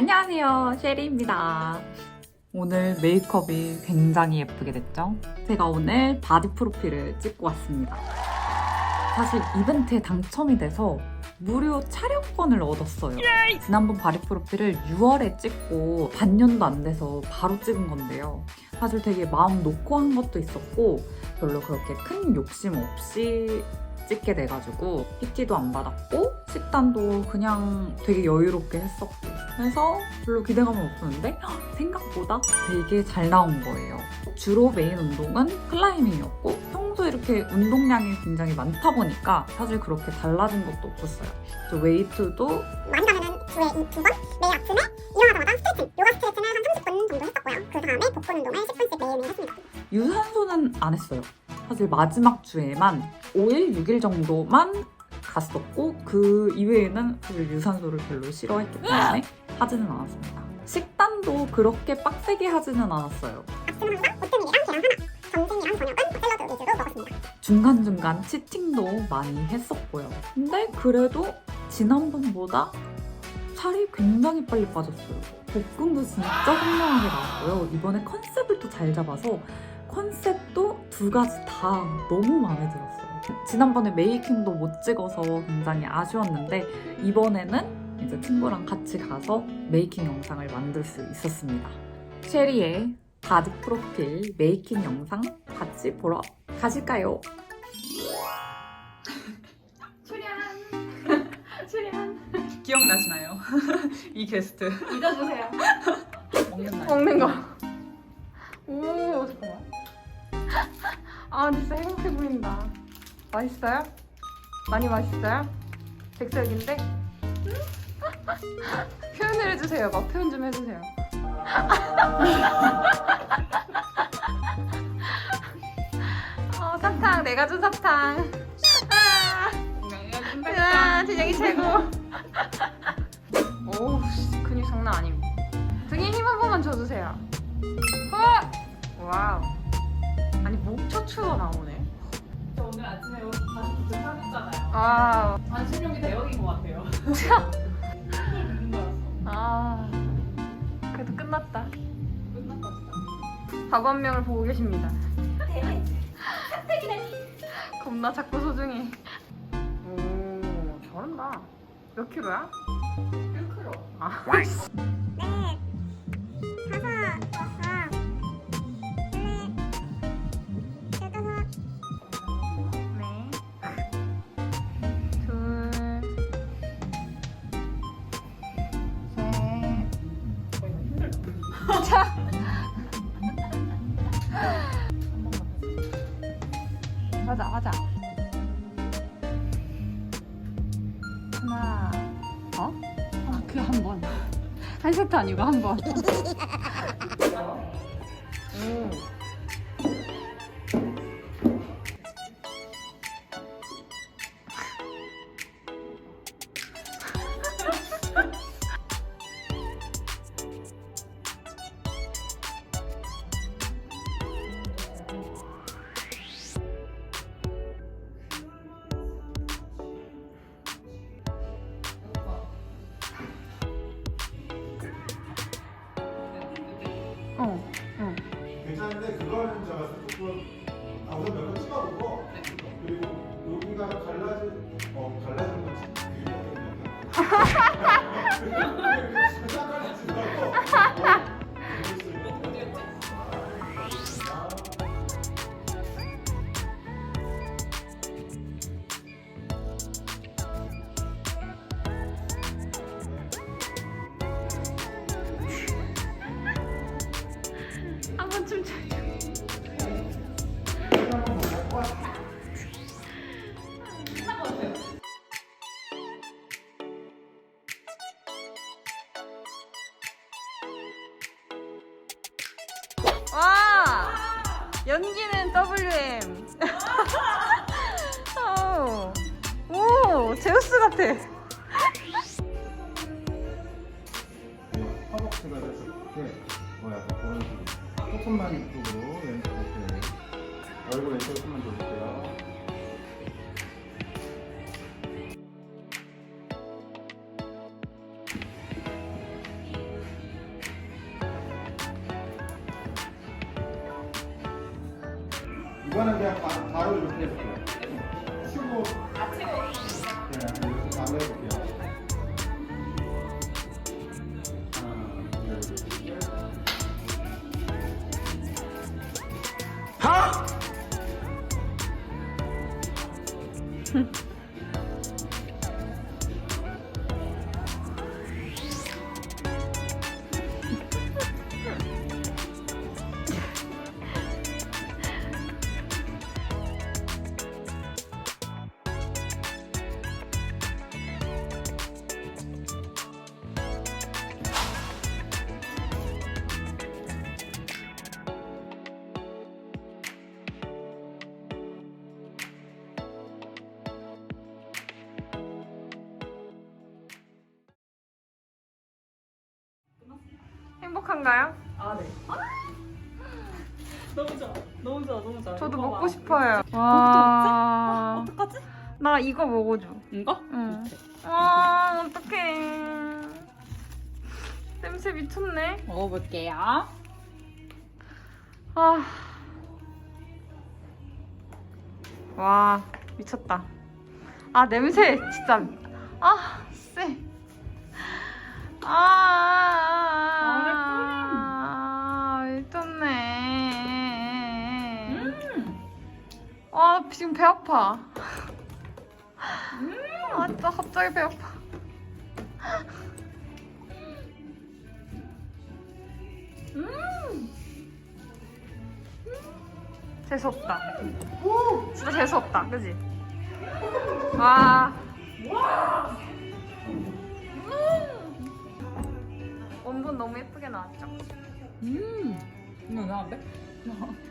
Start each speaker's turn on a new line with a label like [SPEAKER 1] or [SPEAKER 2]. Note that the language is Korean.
[SPEAKER 1] 안녕하세요, 쉐리입니다. 오늘 메이크업이 굉장히 예쁘게 됐죠? 제가 오늘 바디 프로필을 찍고 왔습니다. 사실 이벤트에 당첨이 돼서 무료 촬영권을 얻었어요. 지난번 바디 프로필을 6월에 찍고 반년도 안 돼서 바로 찍은 건데요. 사실 되게 마음 놓고 한 것도 있었고 별로 그렇게 큰 욕심 없이 찍게 돼가지고 PT도 안 받았고 식단도 그냥 되게 여유롭게 했었고 그래서 별로 기대감은 없었는데 헉, 생각보다 되게 잘 나온 거예요. 주로 메인 운동은 클라이밍이었고 평소 이렇게 운동량이 굉장히 많다 보니까 사실 그렇게 달라진 것도 없었어요. 저 웨이트도
[SPEAKER 2] 많이 주에 이두 번, 매일 아침에 일어나자마자 스트레칭, 요가 스트레칭을 한 30분 정도 했었고요. 그 다음에 복근 운동을 10분씩 매일매일 했습니다.
[SPEAKER 1] 유산소는 안 했어요. 사실 마지막 주에만 5일, 6일 정도만 갔었고 그 이외에는 사실 유산소를 별로 싫어했기 때문에 하지는 않았습니다. 식단도 그렇게 빡세게 하지는 않았어요.
[SPEAKER 2] 아침은 항상 오트밀이랑 계란 하나, 점심이랑 저녁은 샐러드 위주로 먹었습니다.
[SPEAKER 1] 중간중간 치팅도 많이 했었고요. 근데 그래도 지난번보다 살이 굉장히 빨리 빠졌어요. 복근도 진짜 훌륭하게 나왔고요. 이번에 컨셉을 또 잘 잡아서 컨셉도 두 가지 다 너무 마음에 들었어요. 지난번에 메이킹도 못 찍어서 굉장히 아쉬웠는데 이번에는 이제 친구랑 같이 가서 메이킹 영상을 만들 수 있었습니다. 쉐리의 바디 프로필 메이킹 영상 같이 보러 가실까요? 기억나시나요? 이 게스트
[SPEAKER 3] 잊어주세요.
[SPEAKER 1] 먹는 날
[SPEAKER 3] 먹는 거. 오, 잠깐만. 아, 진짜 행복해 보인다. 맛있어요? 많이 맛있어요? 백설기인데? 표현을 해주세요. 막 표현 좀 해주세요. 어, 사탕. 내가 준 사탕. 아. 야, 진영이 최고. 목 척추가 나오네.
[SPEAKER 4] 저 오늘 아침에 옷 다시 붙을 사줬잖아요.
[SPEAKER 3] 아,
[SPEAKER 4] 반신욕이 대역인 것 같아요. 줄 알았어.
[SPEAKER 3] 아. 그래도 끝났다.
[SPEAKER 4] 끝났다 진짜.
[SPEAKER 3] 박원명을 보고 계십니다. 겁나 작고 소중해. 오, 잘한다. 몇 킬로야?
[SPEAKER 4] 1kg.
[SPEAKER 3] 아,
[SPEAKER 2] 넷,
[SPEAKER 3] 자. 맞아, 맞아. 하나, 어? 아, 그 한 번. 한 세트 아니고 한 번. 오. 어, 섹스 같아.
[SPEAKER 5] 허벅지가 됐을 때뭐 약간 그런 식으로 조금만 이쪽으로 왼쪽 이렇게 얼굴 왼쪽 조금만 줘볼게요. 이번엔 그냥 바, 로 이렇게 해볼게요. 쉬고 바로 해볼게요. 하
[SPEAKER 3] 행복한가요?
[SPEAKER 4] 아 네. 너무 좋아. 너무 좋아. 너무 좋아.
[SPEAKER 3] 저도
[SPEAKER 4] 이거
[SPEAKER 3] 먹고
[SPEAKER 4] 봐.
[SPEAKER 3] 싶어요.
[SPEAKER 4] 아,
[SPEAKER 3] 와.
[SPEAKER 4] 어떡하지?
[SPEAKER 3] 나 이거 먹어줘.
[SPEAKER 4] 이거?
[SPEAKER 3] 응.
[SPEAKER 4] 이렇게.
[SPEAKER 3] 아, 어떡해. 냄새 미쳤네.
[SPEAKER 4] 먹어볼게요.
[SPEAKER 3] 아. 와, 미쳤다. 아, 냄새 진짜. 아, 쎄. 아, 아, 지금 배 아파. 아, 진짜 갑자기 배 아파. 재수없다. 진짜 재수없다. 그지? 와. 원본 너무 예쁘게 나왔죠?
[SPEAKER 4] 음. 이거 나은데?